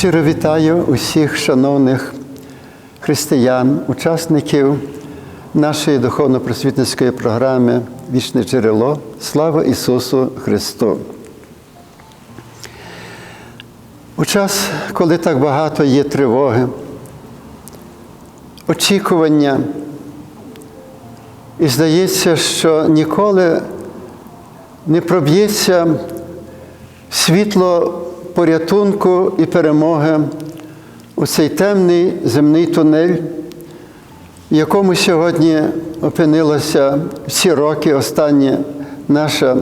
Щиро вітаю усіх шановних християн, учасників нашої духовно-просвітницької програми Вічне джерело. Слава Ісусу Христу! У час, коли так багато є тривоги, очікування, і здається, що ніколи не проб'ється світло порятунку і перемоги у цей темний земний тунель, в якому сьогодні опинилася всі роки останні наша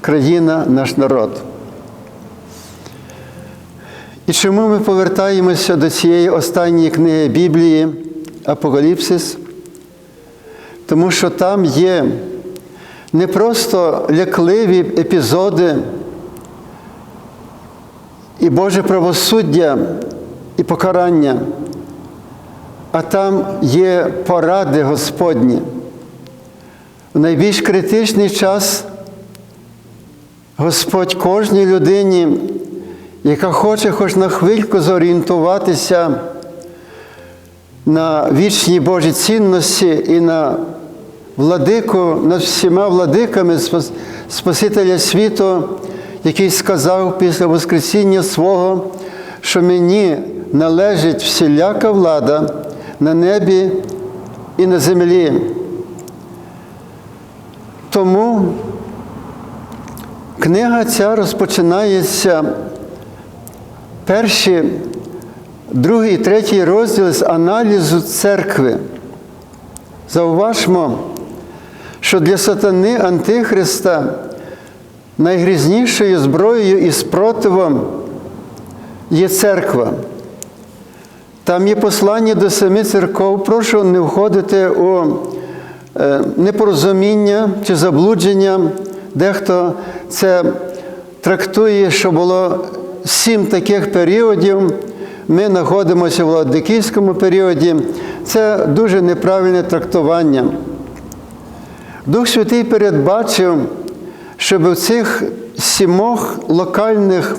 країна, наш народ. І чому ми повертаємося до цієї останньої книги Біблії Апокаліпсис? Тому що там є не просто лякливі епізоди і Боже правосуддя і покарання, а там є поради Господні. В найбільш критичний час Господь кожній людині, яка хоче хоч на хвильку зорієнтуватися на вічні Божі цінності і на владику над всіма владиками Спасителя світу, який сказав після Воскресіння свого, що мені належить всіляка влада на небі і на землі. Тому книга ця розпочинається перші, другий, третій розділ з аналізу церкви. Зауважмо, що для сатани Антихриста найгрізнішою зброєю і спротивом є церква. Там є послання до семи церков. Прошу не входити у непорозуміння чи заблудження. Дехто це трактує, що було сім таких періодів. Ми знаходимося в Ладикійському періоді. Це дуже неправильне трактування. Дух Святий передбачив, щоб в цих сімох локальних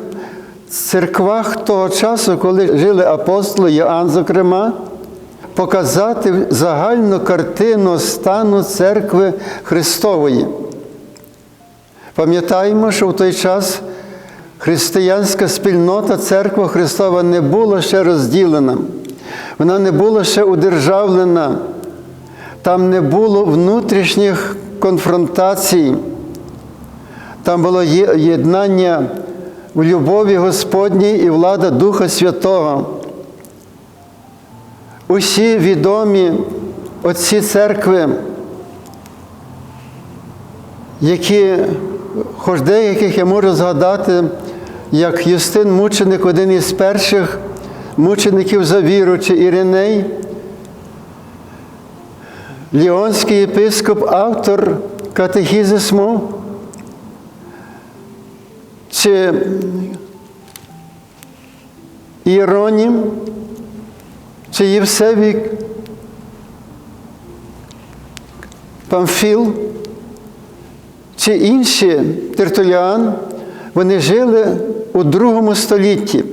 церквах того часу, коли жили апостоли, Іоанн, зокрема, показати загальну картину стану церкви Христової. Пам'ятаємо, що в той час християнська спільнота Церква Христова не була ще розділена, вона не була ще удержавлена, там не було внутрішніх конфронтацій, там було єднання в любові Господній і влада Духа Святого. Усі відомі отці церкви, які, хоч деяких я можу згадати, як Юстин мученик, один із перших мучеників за віру, чи Іриней, Ліонський єпископ, автор катехізисму, чи Іронім, чи Євсевій? Памфіл, чи інші? Тертуліан, вони жили у другому столітті,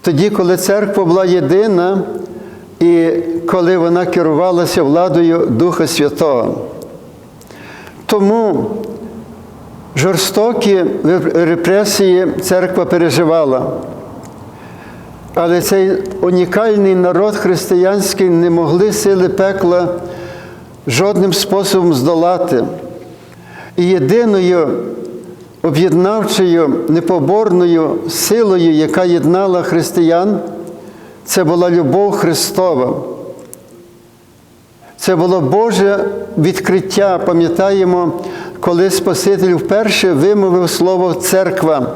тоді, коли церква була єдина і коли вона керувалася владою Духа Святого. Тому жорстокі репресії церква переживала. Але цей унікальний народ християнський не могли сили пекла жодним способом здолати. І єдиною об'єднавчою непоборною силою, яка єднала християн, це була любов Христова. Це було Боже відкриття. Пам'ятаємо, коли Спаситель вперше вимовив слово церква,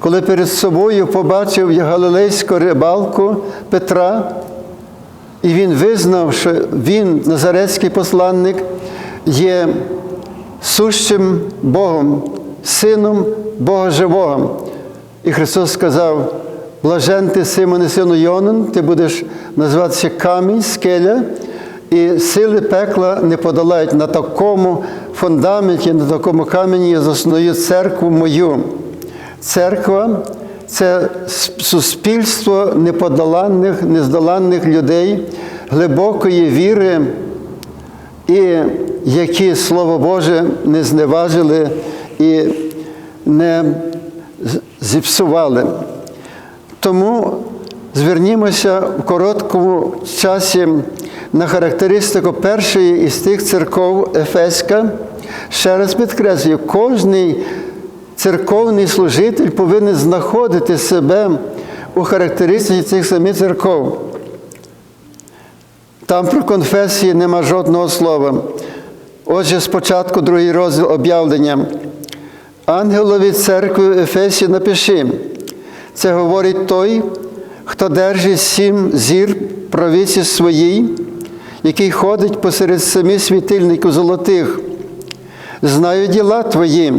коли перед собою побачив галилейську рибалку Петра, і він визнав, що він, Назарецький посланник, є сущим Богом, Сином Бога Живого. І Христос сказав: Блажен ти, Симоне, сину Йонин, ти будеш називатися камінь, скеля, і сили пекла не подолають на такому фундаменті, на такому камені я засную церкву мою. Церква це суспільство неподоланних, нездоланних людей, глибокої віри, і які Слово Боже не зневажили і не зіпсували. Тому звернімося в короткому часі на характеристику першої із тих церков Ефеська. Ще раз підкреслюю, кожний церковний служитель повинен знаходити себе у характеристиці цих самих церков. Там про конфесії нема жодного слова. Отже, спочатку другий розділ об'явлення. Ангелові церкви Ефесі напиши. Це говорить той, хто держить сім зір правиці своїй, який ходить посеред семи світильників золотих. Знаю діла твої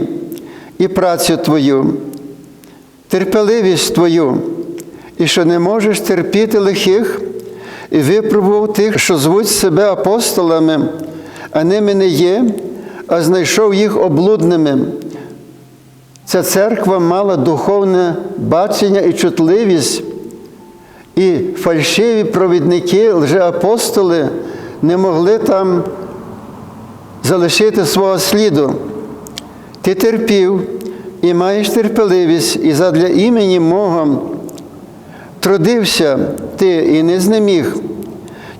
і працю твою, терпеливість твою, і що не можеш терпіти лихих, і випробував тих, що звуть себе апостолами, а ними не є, а знайшов їх облудними. Ця церква мала духовне бачення і чутливість, і фальшиві провідники, лжеапостоли не могли там залишити свого сліду. Ти терпів і маєш терпеливість, і задля імені мого трудився ти і не знеміг.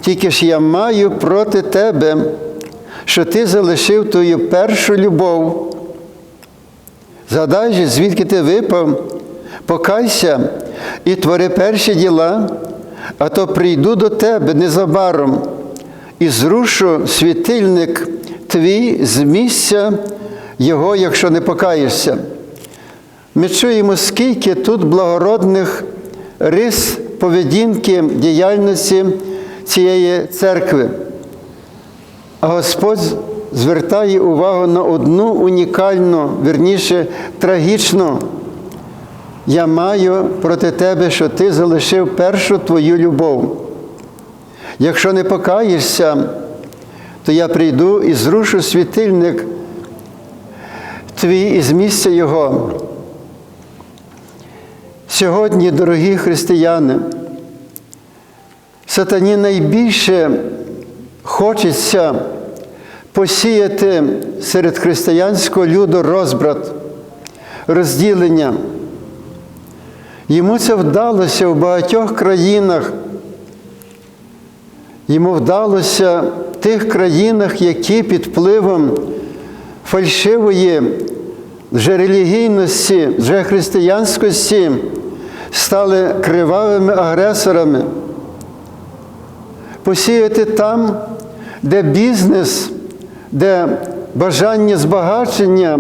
Тільки ж я маю проти тебе, що ти залишив твою першу любов. Згадай же, звідки ти випав, покайся і твори перші діла, а то прийду до тебе незабаром і зрушу світильник твій з місця його, якщо не покаєшся. Ми чуємо, скільки тут благородних рис поведінки діяльності цієї церкви. А Господь звертає увагу на одну унікальну, вірніше, трагічну. Я маю проти тебе, що ти залишив першу твою любов. Якщо не покаєшся, то я прийду і зрушу світильник твій із місця його. Сьогодні, дорогі християни, сатані найбільше хочеться посіяти серед християнського люду розбрат, розділення. Йому це вдалося в багатьох країнах. Йому вдалося в тих країнах, які під впливом фальшивої вже релігійності, вже християнськості стали кривавими агресорами. Посіяти там, де бізнес, де бажання збагачення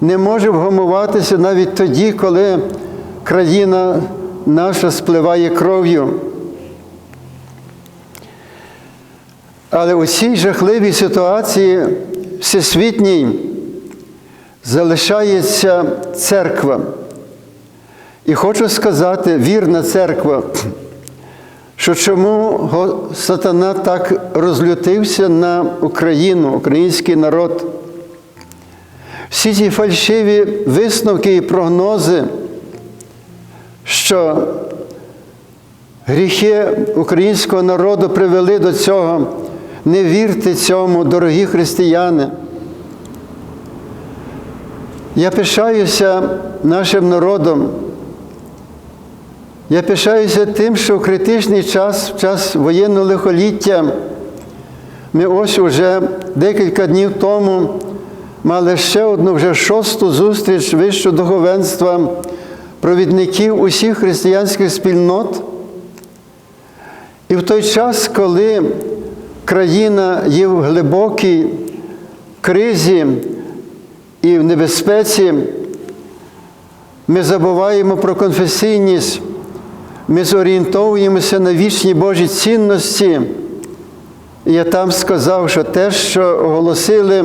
не може вгамуватися навіть тоді, коли країна наша спливає кров'ю. Але у цій жахливій ситуації всесвітній залишається церква. І хочу сказати, вірна церква, що чому сатана так розлютився на Україну, український народ. Всі ці фальшиві висновки і прогнози, що гріхи українського народу привели до цього. Не вірте цьому, дорогі християни. Я пишаюся нашим народом. Я пишаюся тим, що в критичний час, в час воєнного лихоліття, ми ось уже декілька днів тому мали ще одну вже шосту зустріч вищого духовенства провідників усіх християнських спільнот. І в той час, коли країна є в глибокій кризі і в небезпеці, ми забуваємо про конфесійність, ми зорієнтовуємося на вічні Божі цінності. Я там сказав, що те, що оголосили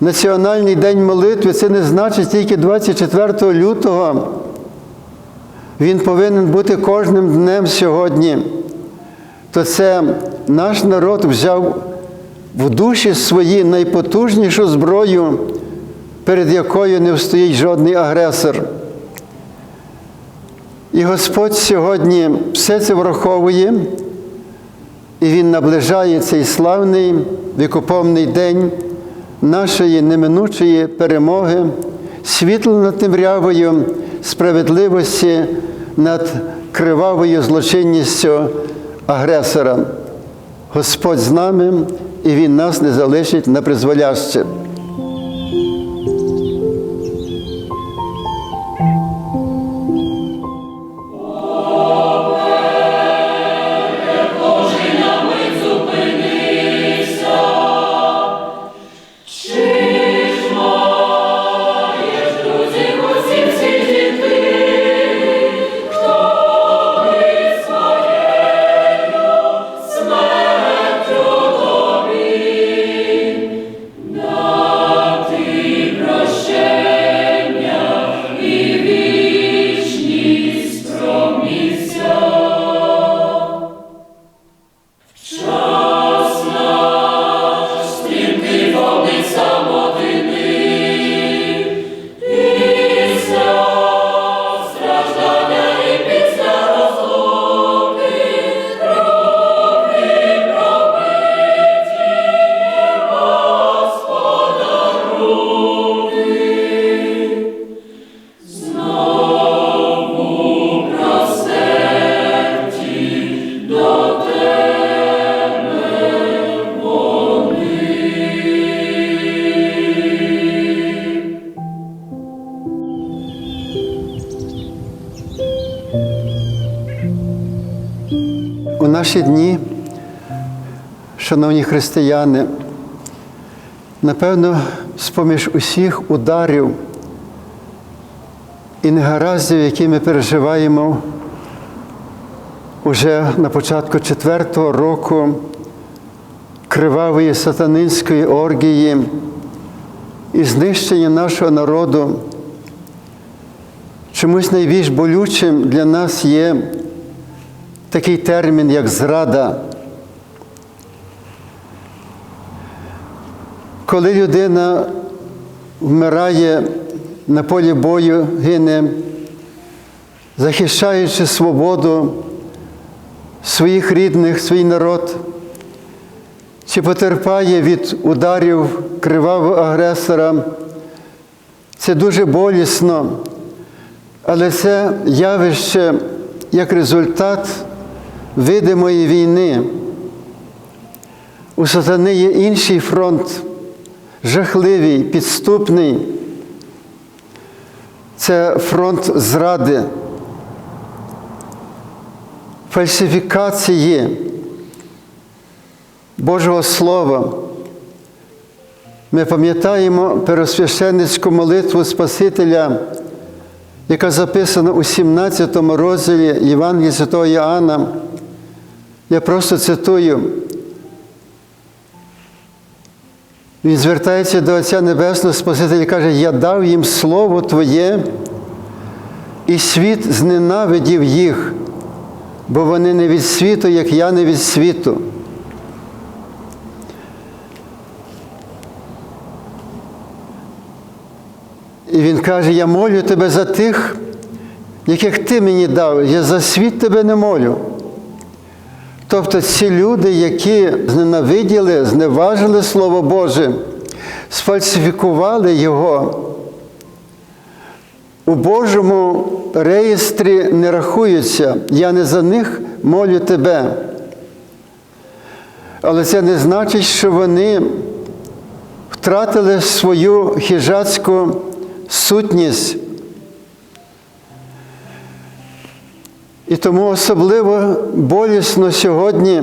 Національний день молитви, це не значить тільки 24 лютого. Він повинен бути кожним днем сьогодні. То це наш народ взяв в душі свої найпотужнішу зброю, перед якою не встоїть жодний агресор. І Господь сьогодні все це враховує, і Він наближає цей славний вікоповний день нашої неминучої перемоги, світло над темрявою справедливості над кривавою злочинністю агресора. Господь з нами, і Він нас не залишить на призволяще. Шановні християни, напевно, з-поміж усіх ударів і негараздів, які ми переживаємо уже на початку четвертого року кривавої сатанинської оргії і знищення нашого народу, чомусь найбільш болючим для нас є такий термін, як зрада. Коли людина вмирає на полі бою, гине, захищаючи свободу своїх рідних, свій народ, чи потерпає від ударів кривавого агресора, це дуже болісно, але це явище як результат видимої війни. У сатани є інший фронт, жахливий, підступний. Це фронт зради, фальсифікації Божого Слова. Ми пам'ятаємо пересвященницьку молитву Спасителя, яка записана у 17 розділі Євангелія Святого Іоанна. Я просто цитую. Він звертається до Отця Небесного Спасителя і каже, я дав їм Слово Твоє, і світ зненавидів їх, бо вони не від світу, як я не від світу. І він каже, я молю тебе за тих, яких ти мені дав, я за світ тебе не молю. Тобто ці люди, які зненавиділи, зневажили Слово Боже, сфальсифікували його, у Божому реєстрі не рахуються. Я не за них молю тебе. Але це не значить, що вони втратили свою хижацьку сутність. І тому особливо болісно сьогодні,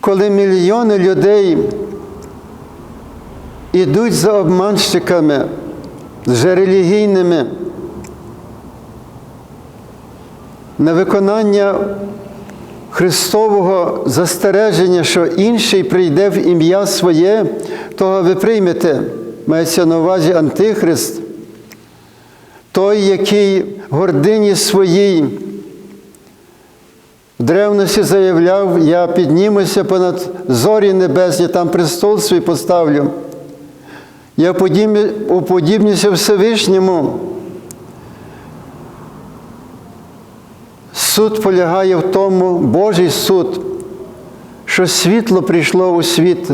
коли мільйони людей ідуть за обманщиками, вже релігійними, на виконання Христового застереження, що інший прийде в ім'я своє, того ви приймете, мається на увазі Антихрист той, який гордині своїй в древності заявляв, я піднімуся понад зорі небесні, там престол свій поставлю. Я уподібнюся Всевишньому. Суд полягає в тому, Божий суд, що світло прийшло у світ,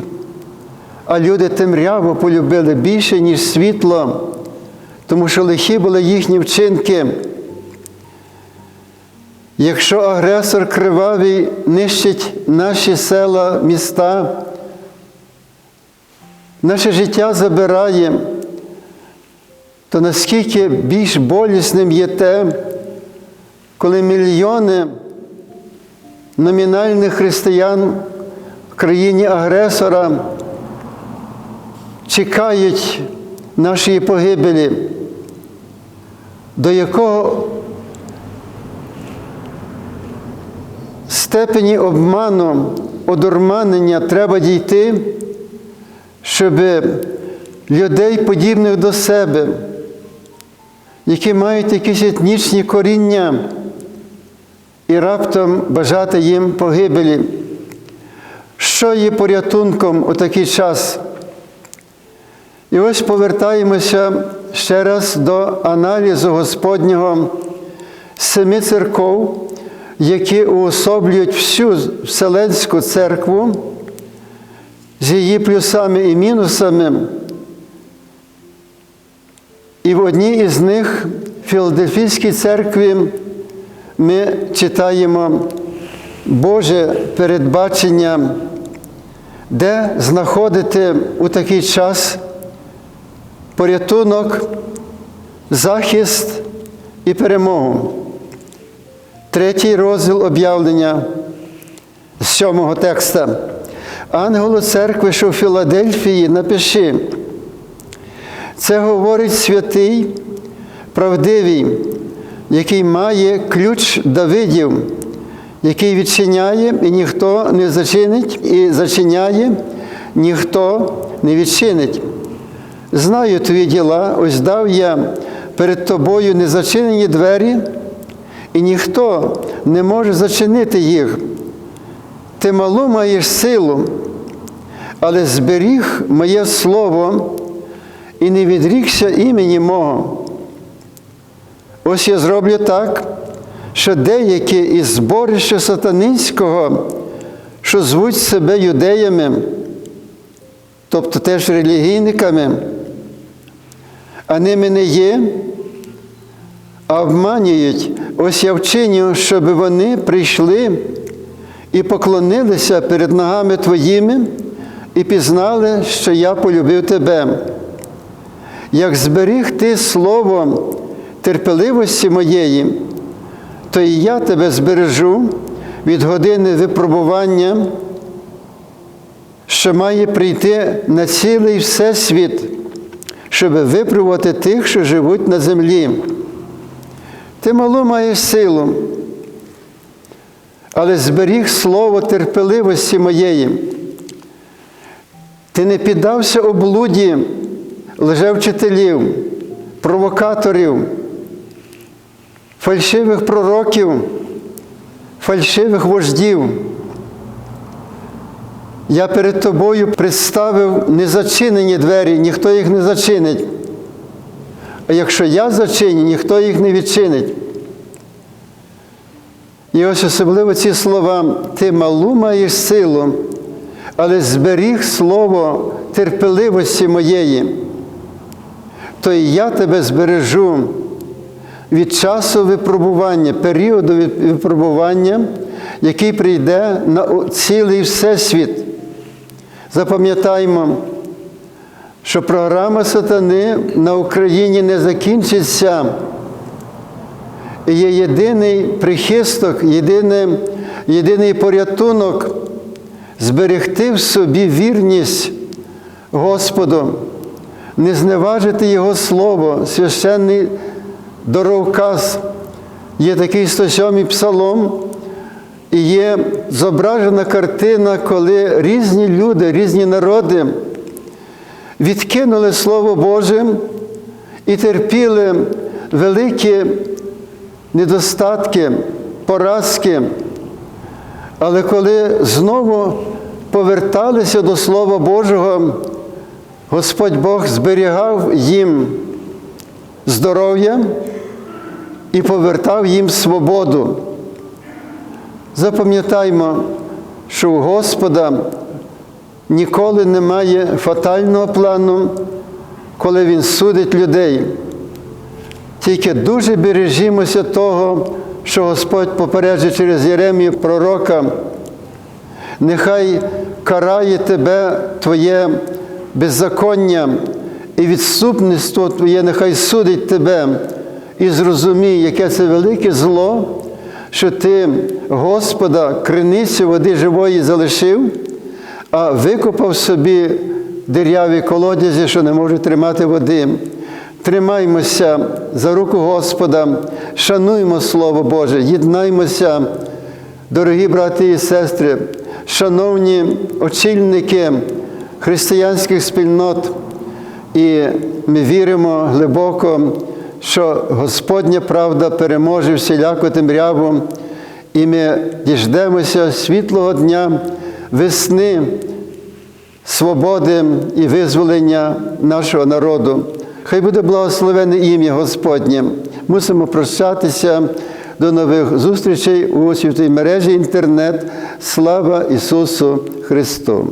а люди темряву полюбили більше, ніж світло, тому що лихі були їхні вчинки. Якщо агресор кривавий нищить наші села, міста, наше життя забирає, то наскільки більш болісним є те, коли мільйони номінальних християн в країні агресора чекають нашої погибелі, до якого степені обману, одурманення треба дійти, щоб людей, подібних до себе, які мають якісь етнічні коріння, і раптом бажати їм погибелі. Що є порятунком у такий час? І ось повертаємося ще раз до аналізу Господнього семи церков, які уособлюють всю Вселенську церкву з її плюсами і мінусами. І в одній із них, Філадельфійській церкві, ми читаємо Боже передбачення, де знаходити у такий час порятунок, захист і перемогу. Третій розділ об'явлення сьомого текста. Ангелу церкви, що в Філадельфії, напиши. Це говорить святий, правдивий, який має ключ Давидів, який відчиняє, і ніхто не зачинить, і зачиняє, ніхто не відчинить. Знаю твої діла, ось дав я перед тобою незачинені двері, і ніхто не може зачинити їх. Ти малу маєш силу, але зберіг моє слово і не відрікся імені мого. Ось я зроблю так, що деякі із зборища сатанинського, що звуть себе юдеями, тобто теж релігійниками, а ними не є, а обманюють, ось я вчиню, щоб вони прийшли і поклонилися перед ногами Твоїми і пізнали, що я полюбив Тебе. Як зберіг ти слово терпеливості моєї, то і я тебе збережу від години випробування, що має прийти на цілий всесвіт, щоб випробувати тих, що живуть на землі. Ти малу маєш силу, але зберіг слово терпеливості моєї. Ти не піддався облуді лжевчителів, провокаторів, фальшивих пророків, фальшивих вождів. Я перед тобою представив незачинені двері, ніхто їх не зачинить. А якщо я зачиню, ніхто їх не відчинить. І ось особливо ці слова, ти малу маєш силу, але зберіг слово терпеливості моєї, то і я тебе збережу від часу випробування, періоду випробування, який прийде на цілий всесвіт. Запам'ятаймо, що програма сатани на Україні не закінчиться. І є єдиний прихисток, єдиний, єдиний порятунок зберегти в собі вірність Господу, не зневажити Його Слово, священний дороговказ. Є такий 107-й псалом, і є зображена картина, коли різні люди, різні народи відкинули Слово Боже і терпіли великі недостатки, поразки. Але коли знову поверталися до Слова Божого, Господь Бог зберігав їм здоров'я і повертав їм свободу. Запам'ятаймо, що у Господа ніколи немає фатального плану, коли Він судить людей. Тільки дуже бережімося того, що Господь попереджує через Єремію пророка. Нехай карає тебе Твоє беззаконня і відступництво Твоє, нехай судить тебе і зрозумій, яке це велике зло, що ти Господа криницю води живої залишив, а викопав собі диряві колодязі, що не можуть тримати води. Тримаймося за руку Господа, шануймо Слово Боже, єднаймося, дорогі брати і сестри, шановні очільники християнських спільнот, і ми віримо глибоко, що Господня правда переможе всіляку темряву, і ми діждемося світлого дня, весни, свободи і визволення нашого народу. Хай буде благословене ім'я Господнє. Мусимо прощатися до нових зустрічей у святій мережі інтернет. Слава Ісусу Христу!